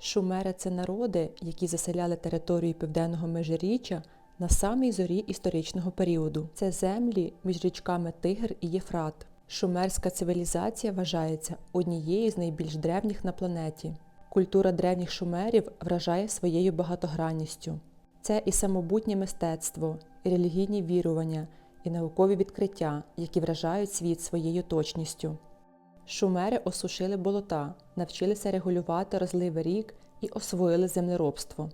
Шумери це народи, які заселяли територію південного межиріччя на самій зорі історичного періоду. Це землі між річками Тигр і Єфрат. Шумерська цивілізація вважається однією з найбільш древніх на планеті. Культура древніх шумерів вражає своєю багатогранністю. Це і самобутнє мистецтво, і релігійні вірування, і наукові відкриття, які вражають світ своєю точністю. Шумери осушили болота, навчилися регулювати розливи рік і освоїли землеробство.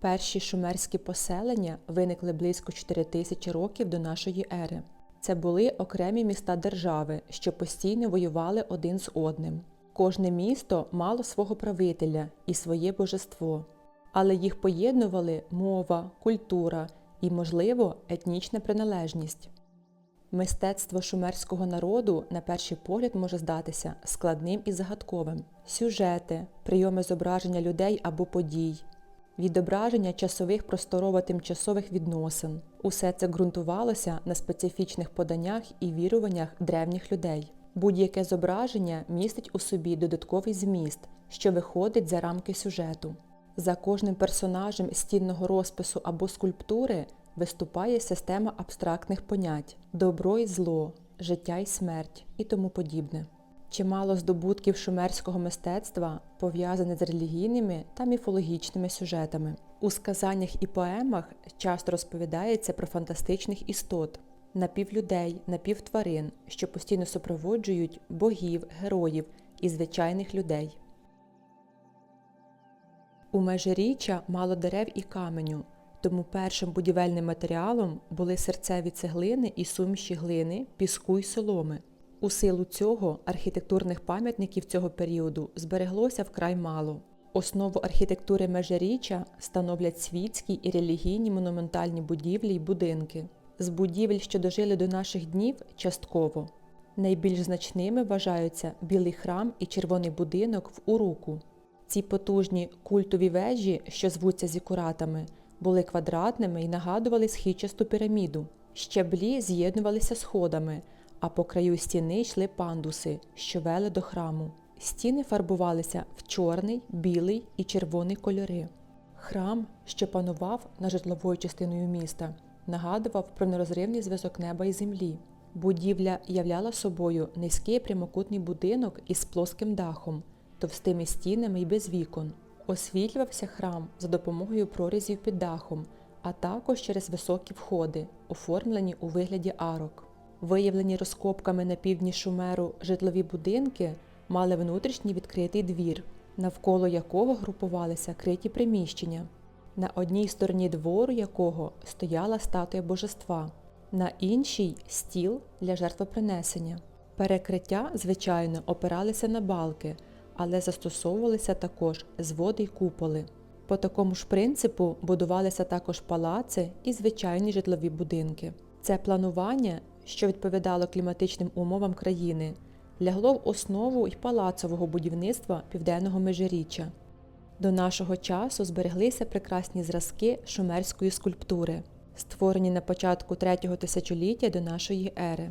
Перші шумерські поселення виникли близько 4000 років до нашої ери. Це були окремі міста держави, що постійно воювали один з одним. Кожне місто мало свого правителя і своє божество, але їх поєднували мова, культура і, можливо, етнічна приналежність. Мистецтво шумерського народу на перший погляд може здатися складним і загадковим. Сюжети, прийоми зображення людей або подій, відображення часових просторово-тимчасових відносин. Усе це ґрунтувалося на специфічних поданнях і віруваннях древніх людей. Будь-яке зображення містить у собі додатковий зміст, що виходить за рамки сюжету. За кожним персонажем стінного розпису або скульптури виступає система абстрактних понять добро і зло, життя і смерть і тому подібне. Чимало здобутків шумерського мистецтва пов'язане з релігійними та міфологічними сюжетами. У сказаннях і поемах часто розповідається про фантастичних істот, напівлюдей, напівтварин, що постійно супроводжують богів, героїв і звичайних людей. У межиріччя мало дерев і каменю, тому першим будівельним матеріалом були серцеві цеглини і суміші глини, піску й соломи. У силу цього архітектурних пам'ятників цього періоду збереглося вкрай мало. Основу архітектури межиріччя становлять світські і релігійні монументальні будівлі й будинки. З будівель, що дожили до наших днів, частково. Найбільш значними вважаються білий храм і червоний будинок в Уруку. Ці потужні культові вежі, що звуться зікуратами, були квадратними і нагадували східчасту піраміду. Щаблі з'єднувалися сходами, а по краю стіни йшли пандуси, що вели до храму. Стіни фарбувалися в чорний, білий і червоний кольори. Храм, що панував над житловою частиною міста, нагадував про нерозривний зв'язок неба і землі. Будівля являла собою низький прямокутний будинок із плоским дахом, товстими стінами і без вікон. Освітлювався храм за допомогою прорізів під дахом, а також через високі входи, оформлені у вигляді арок. Виявлені розкопками на півдні Шумеру житлові будинки мали внутрішній відкритий двір, навколо якого групувалися криті приміщення, на одній стороні двору якого стояла статуя божества, на іншій стіл для жертвопринесення. Перекриття, звичайно, опиралися на балки, але застосовувалися також зводи й куполи. По такому ж принципу будувалися також палаци і звичайні житлові будинки. Це планування, що відповідало кліматичним умовам країни, лягло в основу й палацового будівництва південного межиріччя. До нашого часу збереглися прекрасні зразки шумерської скульптури, створені на початку третього тисячоліття до нашої ери.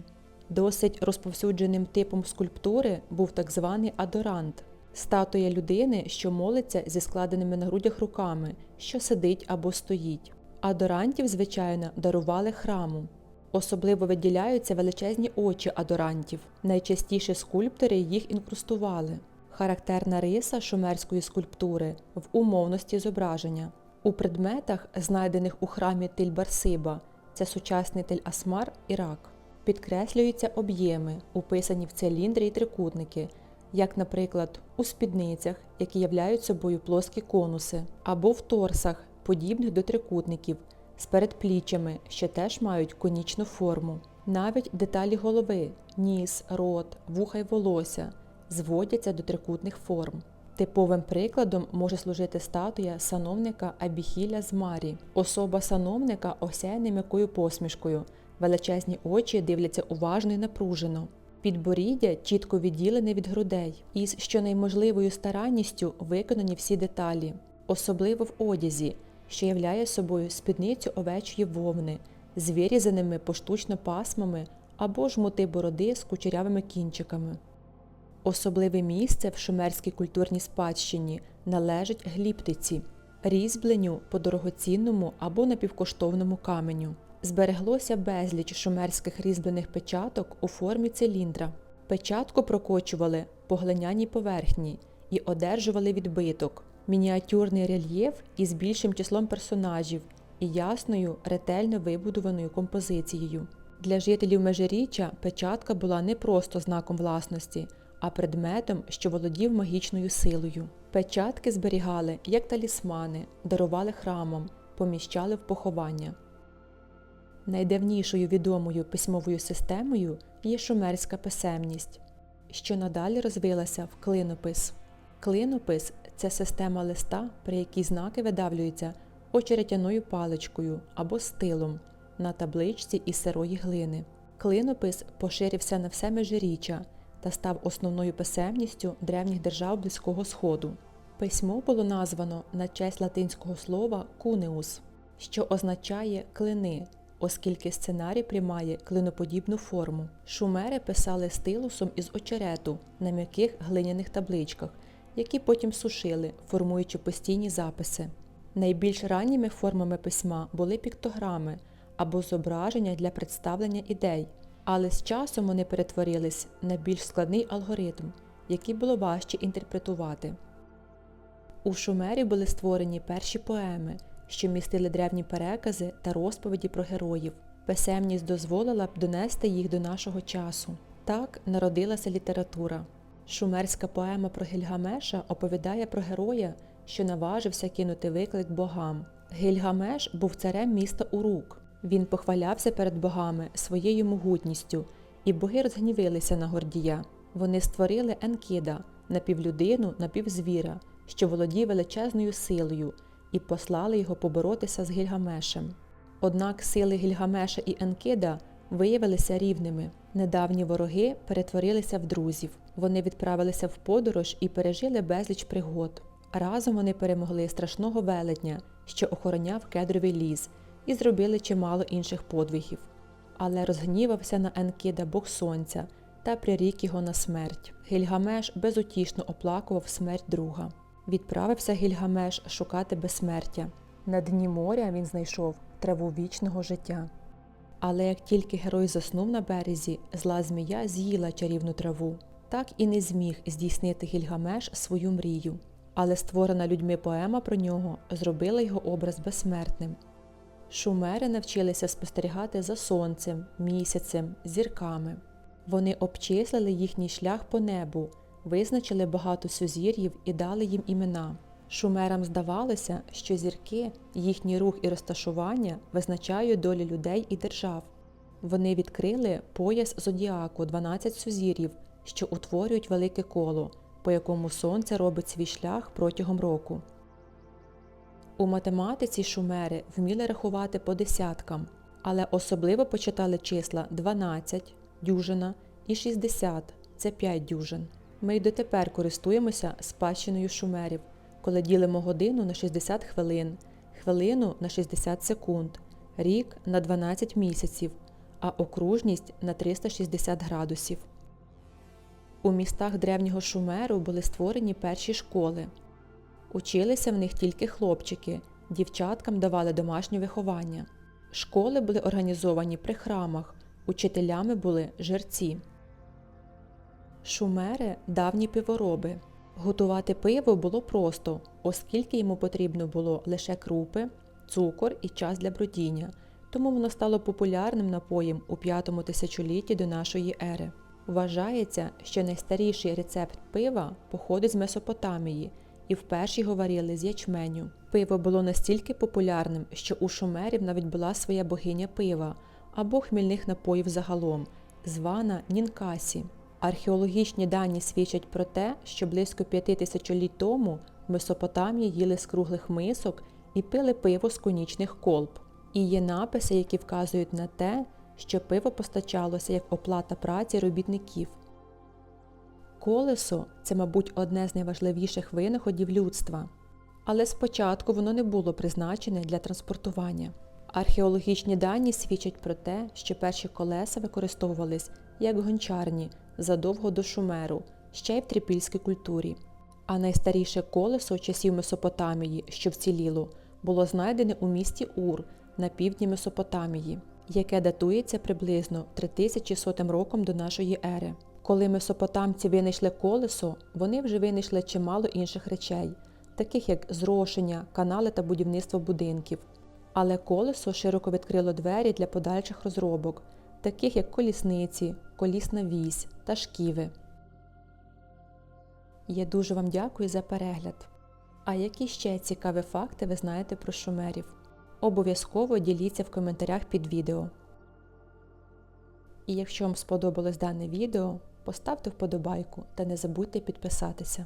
Досить розповсюдженим типом скульптури був так званий адорант статуя людини, що молиться зі складеними на грудях руками, що сидить або стоїть. Адорантів, звичайно, дарували храму. Особливо виділяються величезні очі адорантів. Найчастіше скульптори їх інкрустували. Характерна риса шумерської скульптури в умовності зображення. У предметах, знайдених у храмі Тиль-Барсиба, це сучасний Тель-Асмар Ірак, підкреслюються об'єми, уписані в циліндри і трикутники, як, наприклад, у спідницях, які являють собою плоскі конуси, або в торсах, подібних до трикутників, з передпліччями, що теж мають конічну форму. Навіть деталі голови, ніс, рот, вуха й волосся зводяться до трикутних форм. Типовим прикладом може служити статуя сановника Абіхіля з Марі. Особа сановника осяяна м'якою посмішкою, величезні очі дивляться уважно і напружено. Підборіддя чітко відділене від грудей, і з щонайможливою старанністю виконані всі деталі, особливо в одязі, що являє собою спідницю овечої вовни з вирізаними поштучно пасмами або жмути бороди з кучерявими кінчиками. Особливе місце в шумерській культурній спадщині належить гліптиці, різьбленню по дорогоцінному або напівкоштовному каменю. Збереглося безліч шумерських різьблених печаток у формі циліндра. Печатку прокочували по глиняній поверхні і одержували відбиток, мініатюрний рельєф із більшим числом персонажів і ясною, ретельно вибудованою композицією. Для жителів Межиріччя печатка була не просто знаком власності, а предметом, що володів магічною силою. Печатки зберігали як талісмани, дарували храмам, поміщали в поховання. Найдавнішою відомою письмовою системою є шумерська писемність, що надалі розвилася в клинопис. Клинопис це система листа, при якій знаки видавлюються очеретяною паличкою або стилом на табличці із сирої глини. Клинопис поширився на все межиріччя та став основною писемністю древніх держав Близького Сходу. Письмо було названо на честь латинського слова кунеус, що означає клини, оскільки сценарій приймає клиноподібну форму. Шумери писали стилусом із очерету на м'яких глиняних табличках, які потім сушили, формуючи постійні записи. Найбільш ранніми формами письма були піктограми або зображення для представлення ідей, але з часом вони перетворились на більш складний алгоритм, який було важче інтерпретувати. У Шумері були створені перші поеми, що містили древні перекази та розповіді про героїв. Писемність дозволила б донести їх до нашого часу. Так народилася література. Шумерська поема про Гільгамеша оповідає про героя, що наважився кинути виклик богам. Гільгамеш був царем міста Урук. Він похвалявся перед богами своєю могутністю, і боги розгнівилися на Гордія. Вони створили Енкіда напівлюдину, напівзвіра, що володів величезною силою, і послали його поборотися з Гільгамешем. Однак сили Гільгамеша і Енкида виявилися рівними. Недавні вороги перетворилися в друзів. Вони відправилися в подорож і пережили безліч пригод. Разом вони перемогли страшного велетня, що охороняв кедровий ліс, і зробили чимало інших подвигів. Але розгнівався на Енкида Бог Сонця та прирік його на смерть. Гільгамеш безутішно оплакував смерть друга. Відправився Гільгамеш шукати безсмертя. На дні моря він знайшов траву вічного життя. Але як тільки герой заснув на березі, зла змія з'їла чарівну траву. Так і не зміг здійснити Гільгамеш свою мрію. Але створена людьми поема про нього зробила його образ безсмертним. Шумери навчилися спостерігати за сонцем, місяцем, зірками. Вони обчислили їхній шлях по небу, визначили багато сузір'їв і дали їм імена. Шумерам здавалося, що зірки, їхній рух і розташування визначають долі людей і держав. Вони відкрили пояс зодіаку 12 сузір'їв, що утворюють велике коло, по якому сонце робить свій шлях протягом року. У математиці шумери вміли рахувати по десяткам, але особливо почитали числа 12, дюжина і 60 це 5 дюжин. Ми й дотепер користуємося спадщиною шумерів, коли ділимо годину на 60 хвилин, хвилину на 60 секунд, рік на 12 місяців, а окружність на 360 градусів. У містах древнього Шумеру були створені перші школи. Училися в них тільки хлопчики, дівчаткам давали домашнє виховання. Школи були організовані при храмах, учителями були жерці. Шумери давні пивороби. Готувати пиво було просто, оскільки йому потрібно було лише крупи, цукор і час для бродіння, тому воно стало популярним напоєм у п'ятому тисячолітті до нашої ери. Вважається, що найстаріший рецепт пива походить з Месопотамії, і вперше його варили з ячменю. Пиво було настільки популярним, що у шумерів навіть була своя богиня пива або хмільних напоїв загалом, звана Нінкасі. Археологічні дані свідчать про те, що близько п'яти тисячоліть тому в Месопотамії їли з круглих мисок і пили пиво з конічних колб. І є написи, які вказують на те, що пиво постачалося як оплата праці робітників. Колесо це, мабуть, одне з найважливіших винаходів людства, але спочатку воно не було призначене для транспортування. Археологічні дані свідчать про те, що перші колеса використовувались як гончарні задовго до Шумеру, ще й в трипільській культурі. А найстаріше колесо часів Месопотамії, що вціліло, було знайдене у місті Ур на півдні Месопотамії, яке датується приблизно 3100 роком до нашої ери. Коли месопотамці винайшли колесо, вони вже винайшли чимало інших речей, таких як зрошення, канали та будівництво будинків. Але колесо широко відкрило двері для подальших розробок, таких як колісниці, колісна вісь та шківи. Я дуже вам дякую за перегляд. А які ще цікаві факти ви знаєте про шумерів? Обов'язково діліться в коментарях під відео. І якщо вам сподобалось дане відео, поставте вподобайку та не забудьте підписатися.